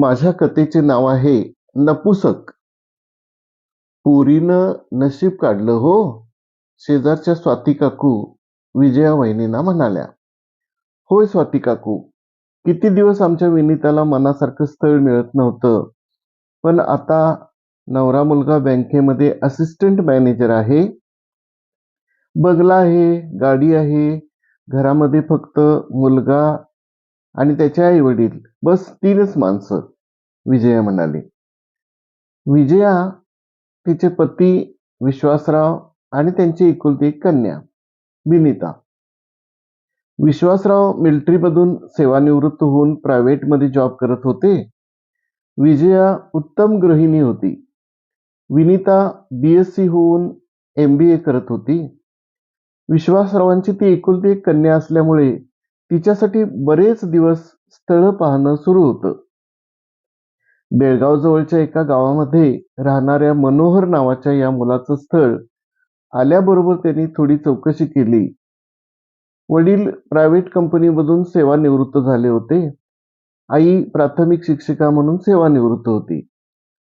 माझ्या कथेचे नाव आहे नपुसक. पोरीनं नशीब काढलं हो. शेजारच्या स्वाती काकू विजया वहिनींना म्हणाल्या. होय स्वाती काकू किती दिवस आमच्या विनीताला मनासारखं स्थळ मिळत नव्हतं. पण आता नवरा मुलगा बँकेमध्ये असिस्टंट मॅनेजर आहे. बंगला आहे गाडी आहे. घरामध्ये फक्त मुलगा आणि त्याचे आई वडील बस तीनच माणसं विजया म्हणाली. विजया तिचे पती विश्वासराव आणि त्यांची एकुलती एक कन्या विनिता विश्वासराव मिलिटरीमधून सेवानिवृत्त होऊन प्रायव्हेटमध्ये जॉब करत होते. विजया उत्तम गृहिणी होती. विनिता बी एस सी होऊन एम बी ए करत होती. विश्वासरावांची ती एकुलती एक कन्या असल्यामुळे तिच्यासाठी बरेच दिवस स्थळ पाहणं सुरू होतं. बेळगाव जवळच्या एका गावामध्ये राहणाऱ्या मनोहर नावाच्या या मुलाचं स्थळ आल्याबरोबर त्यांनी थोडी चौकशी केली. वडील प्रायव्हेट कंपनीमधून सेवानिवृत्त झाले होते. आई प्राथमिक शिक्षिका म्हणून सेवानिवृत्त होती.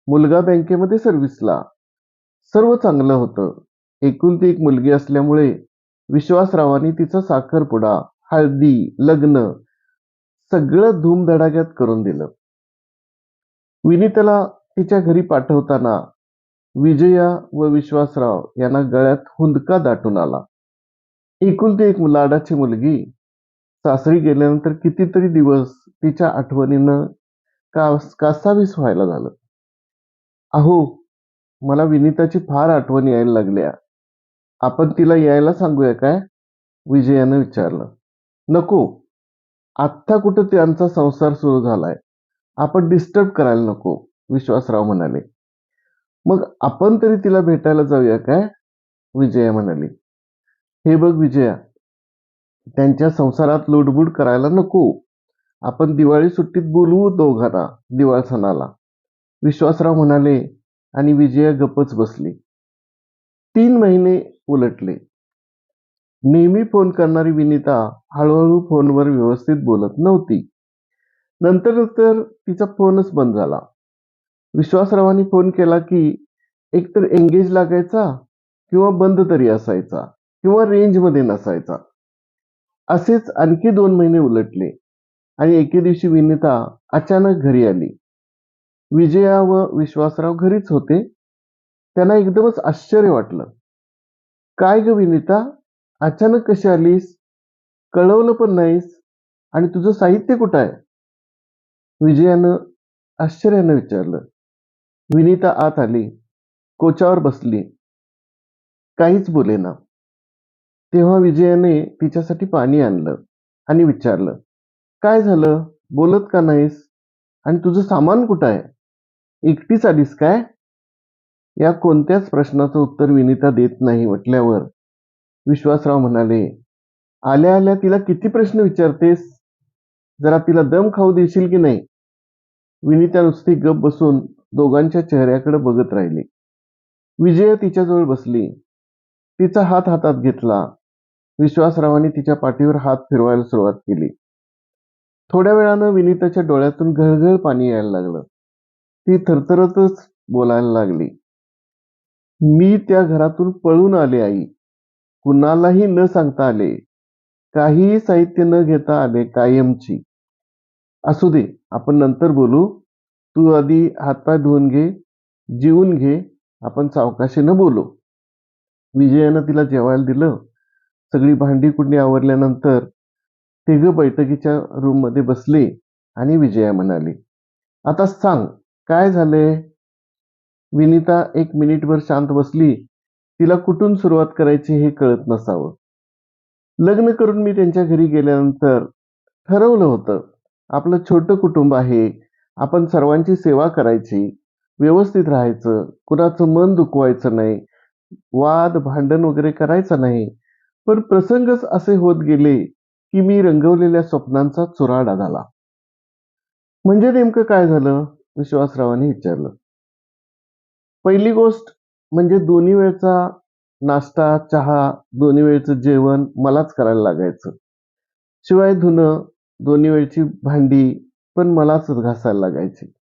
मुलगा बँकेमध्ये सर्व्हिसला सर्व चांगलं होतं. एकुलती एक मुलगी असल्यामुळे विश्वासरावांनी तिचा साखरपुडा हळदी लग्न सगळं धूमधडाक्यात करून दिलं. विनीताला तिच्या घरी पाठवताना विजया व विश्वासराव यांना गळ्यात हुंदका दाटून आला. एकुलती एक लाडाची मुलगी. सासरी गेल्यानंतर कितीतरी दिवस तिच्या आठवणीनं का कासावीस व्हायला झालं. अहो मला विनीताची फार आठवण यायला लागल्या. आपण तिला यायला सांगूया काय? विजयानं विचारलं. नको. आत्ता कुठं त्यांचा संसार सुरू झालाय. आपण डिस्टर्ब करायला नको विश्वासराव म्हणाले. मग आपण तरी तिला भेटायला जाऊया काय? विजया म्हणाली. हे बघ विजया त्यांच्या संसारात लुडबुड करायला नको. आपण दिवाळी सुट्टीत बोलवू दोघांना दिवाळ सणाला. विश्वासराव म्हणाले आणि विजया गपच बसली. तीन महिने उलटले. नेहमी फोन करणारी विनिता हळूहळू फोनवर व्यवस्थित बोलत नव्हती. नंतर नंतर तिचा फोनच बंद झाला. विश्वासरावांनी फोन केला की एकतर एंगेज लागायचा किंवा बंद तरी असायचा किंवा रेंजमध्ये नसायचा. असेच आणखी दोन महिने उलटले आणि एके दिवशी विनिता अचानक घरी आली. विजया व विश्वासराव घरीच होते. त्यांना एकदमच आश्चर्य वाटलं. काय ग विनिता? अचानक कशी आलीस? कळवलं पण नाहीस. आणि तुझं साहित्य कुठं आहे? विजयानं आश्चर्यानं विचारलं. विनीता आत आली. कोचावर बसली. काहीच बोलेना तेव्हा विजयाने तिच्यासाठी पाणी आणलं आणि विचारलं काय झालं? बोलत का नाहीस? आणि तुझं सामान कुठं आहे? एकटीच आलीस काय? या कोणत्याच प्रश्नाचं उत्तर विनिता देत नाही म्हटल्यावर विश्वासराव म्हणाले आल्या आल्या तिला किती प्रश्न विचारतेस? जरा तिला दम खाऊ देशील की नाही? विनिता नुसती गप बसून दोघांच्या चेहऱ्याकडे बघत राहिली. विजया तिच्याजवळ बसली. तिचा हात हातात घेतला. विश्वासरावांनी तिच्या पाठीवर हात फिरवायला सुरुवात केली. थोड्या वेळानं विनिताच्या डोळ्यातून घळघळ पाणी यायला लागलं. ती थरथरतच बोलायला लागली. मी त्या घरातून पळून आले आई. कुणालाही न सांगता आले काहीही साहित्य न घेता आले कायमची. असू दे आपण नंतर बोलू. तू आधी हातपाय धुवून घे जेवून घे आपण सावकाशीनं बोलू. विजयानं तिला जेवायला दिलं. सगळी भांडी कुंडी आवरल्यानंतर तिघं बैठकीच्या रूममध्ये बसले आणि विजया म्हणाली आता सांग काय झालंय? विनिता एक मिनिटभर शांत बसली. तिला कुठून सुरुवात करायची हे कळत नसावं. लग्न करून मी त्यांच्या घरी गेल्यानंतर ठरवलं होतं आपलं छोटं कुटुंब आहे आपण सर्वांची सेवा करायची व्यवस्थित राहायचं कुणाचं मन दुखवायचं नाही वाद भांडण वगैरे करायचं नाही पण प्रसंगच असे होत गेले की मी रंगवलेल्या स्वप्नांचा चुराडा झाला. म्हणजे नेमकं काय झालं? विश्वासरावांनी विचारलं. पहिली गोष्ट म्हणजे दोन्ही वेळचा नाश्ता चहा दोन्ही वेळचं जेवण मलाच करायला लागायचं. शिवाय धुणं दोन्ही वेळची भांडी पण मलाच घासायला लागायची.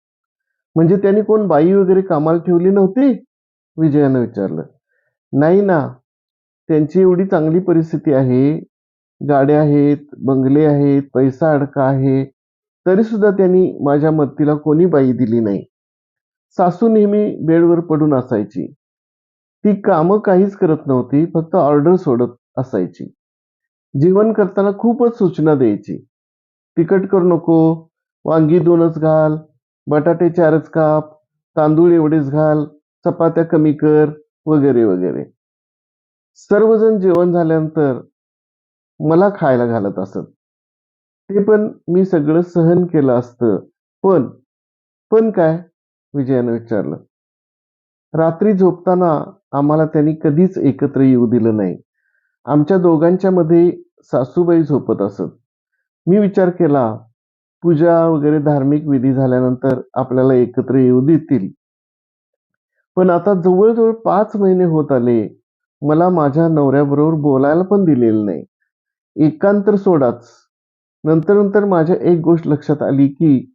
म्हणजे त्यांनी कोण बाई वगैरे कामाला ठेवली नव्हती? विजयानं विचारलं. नाही ना. त्यांची एवढी चांगली परिस्थिती आहे. गाड्या आहेत बंगले आहेत पैसा अडका आहे. तरीसुद्धा त्यांनी माझ्या मदतीला कोणी बाई दिली नाही. सासू नेहमी बेडवर पडून असायची. ती कामं काहीच करत नव्हती फक्त ऑर्डर सोडत असायची. जेवण करताना खूपच सूचना द्यायची. तिखट करू नको वांगी दोनच घाल बटाटे चारच काप तांदूळ एवढेच घाल चपात्या कमी कर वगैरे वगैरे. सर्वजण जेवण झाल्यानंतर मला खायला घालत असत. ते पण मी सगळं सहन केलं असतं. पण पण काय? विजयानं विचारलं. रात्री झोपताना आम्हाला त्यांनी कधीच एकत्र येऊ दिलं नाही. आमच्या दोघांच्या मध्ये सासूबाई झोपत असत. मी विचार केला पूजा वगैरे धार्मिक विधी झाल्यानंतर आपल्याला एकत्र येऊ देतील. पण आता जवळजवळ पाच महिने होत आले मला माझ्या नवऱ्याबरोबर बोलायला पण दिलेलं नाही. एकांतर सोडाच. नंतर नंतर माझ्या एक गोष्ट लक्षात आली की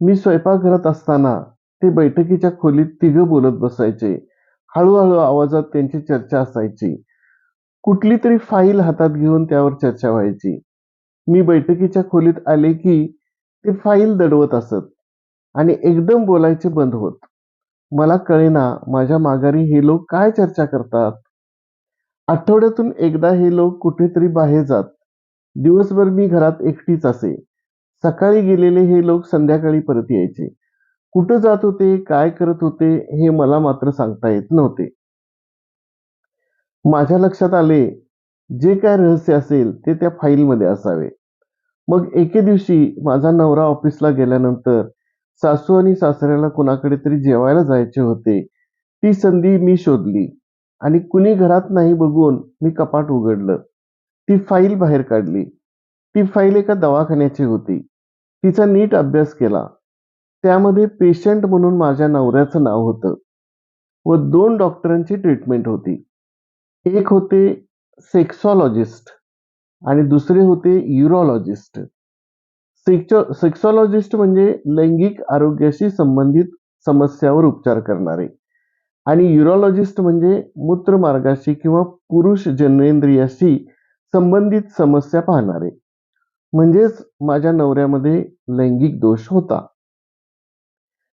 मी स्वयंपाकघरात असताना ते बैठकीच्या खोलीत तिघं बोलत बसायचे. हळूहळू आवाजात त्यांची चर्चा असायची. कुठली तरी फाईल हातात घेऊन त्यावर चर्चा व्हायची. मी बैठकीच्या खोलीत आले की ते फाईल दडवत असत आणि एकदम बोलायचे बंद होत. मला कळेना माझ्या माघारी हे लोक काय चर्चा करतात? आठवड्यातून एकदा हे लोक कुठेतरी बाहेर जात. दिवसभर मी घरात एकटीच असे. सकाळी गेलेले हे लोक संध्याकाळी परत यायचे. कुठं जात होते काय करत होते हे मला मात्र सांगता येत नव्हते. माझ्या लक्षात आले जे काय रहस्य असेल ते त्या फाईलमध्ये असावे. मग एके दिवशी माझा नवरा ऑफिसला गेल्यानंतर सासू आणि सासऱ्याला कुणाकडे तरी जेवायला जायचे होते. ती संधी मी शोधली आणि कुणी घरात नाही बघून मी कपाट उघडलं. ती फाईल बाहेर काढली. ती फाईल एका दवाखान्याची होती. तिचा नीट अभ्यास केला. त्यामध्ये पेशंट म्हणून माझ्या नवऱ्याचं नाव होतं व दोन डॉक्टरांची ट्रीटमेंट होती. एक होते सेक्सॉलॉजिस्ट आणि दुसरे होते युरोलॉजिस्ट सेक्सो सेक्सॉलॉजिस्ट म्हणजे लैंगिक आरोग्याशी संबंधित समस्यावर उपचार करणारे आणि युरोलॉजिस्ट म्हणजे मूत्रमार्गाशी किंवा पुरुष जननेंद्रियाशी संबंधित समस्या पाहणारे. म्हणजेच माझ्या नवऱ्यामध्ये लैंगिक दोष होता.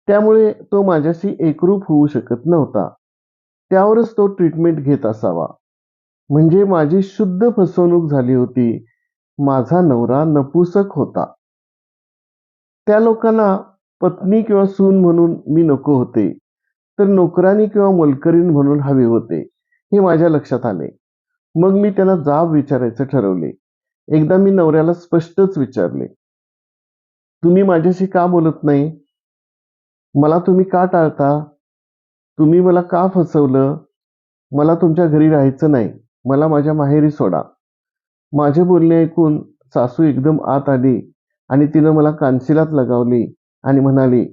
त्यामुळे तो माझ्याशी एकरूप होऊ शकत नव्हता. त्यावरच तो ट्रीटमेंट घेत असावा. म्हणजे माझी शुद्ध फसवणूक झाली होती. माझा नवरा नपुसक होता. त्या लोकांना पत्नी किंवा सून म्हणून मी नको होते. तर नोकरानी किंवा मोलकरीण म्हणून हवे होते. हे माझ्या लक्षात आले. मग मी त्यांना जाब विचारायचं ठरवले. एकदा मी नवऱ्याला स्पष्टच विचारले. तुम्ही माझ्याशी का बोलत नाही? मला तुम्ही का टाळता? तुम्ही मला का फसवलं? मला तुमच्या घरी राहायचं नाही. मला माझ्या माहेरी सोडा. माझे बोलणे ऐकून सासू एकदम आत आली आणि तिनं मला कानशिलात लगावली आणि म्हणाली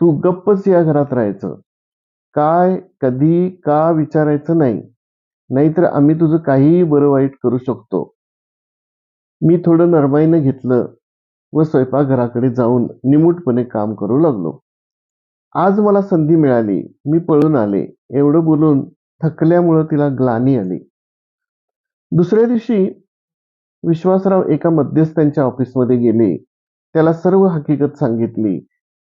तू गप्पच या घरात राहायचं. काय कधी का विचारायचं नाही. नाहीतर आम्ही तुझं काहीही बरं वाईट करू शकतो. मी थोडं नरमाईनं घेतलं व स्वयंपाकघराकडे जाऊन निमूटपणे काम करू लागलो. आज मला संधी मिळाली मी पळून आले. एवढं बोलून थकल्यामुळं तिला ग्लानी आली. दुसऱ्या दिवशी विश्वासराव एका मध्यस्थांच्या ऑफिसमध्ये गेले. त्याला सर्व हकीकत सांगितली.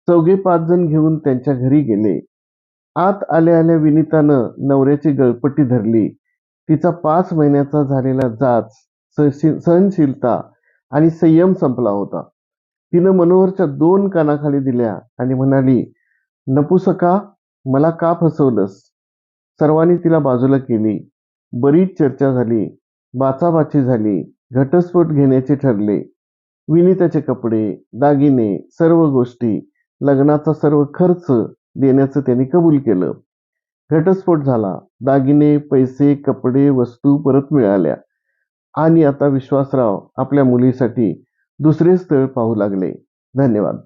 चौघे पाच जण घेऊन त्यांच्या घरी गेले. आत आल्या आल्या विनितानं नवऱ्याची गळपट्टी धरली. तिचा पाच महिन्याचा झालेला जाच सहनशीलता आणि संयम संपला होता. तिनं मनोहरच्या दोन कानाखाली दिल्या आणि म्हणाली नपुसका मला का फसवलंस? सर्वांनी तिला बाजूला केली. बरीच चर्चा झाली. बाचाबाची झाली. घटस्फोट घेण्याचे ठरले. विनिताचे कपडे दागिने सर्व गोष्टी लग्नाचा सर्व खर्च देण्याचं त्यांनी कबूल केलं. घटस्फोट झाला. दागिने पैसे कपडे वस्तू परत मिळाल्या. आणि आता विश्वासराव आपल्या मुलीसाठी दुसरे स्थळ पाहू लागले. धन्यवाद.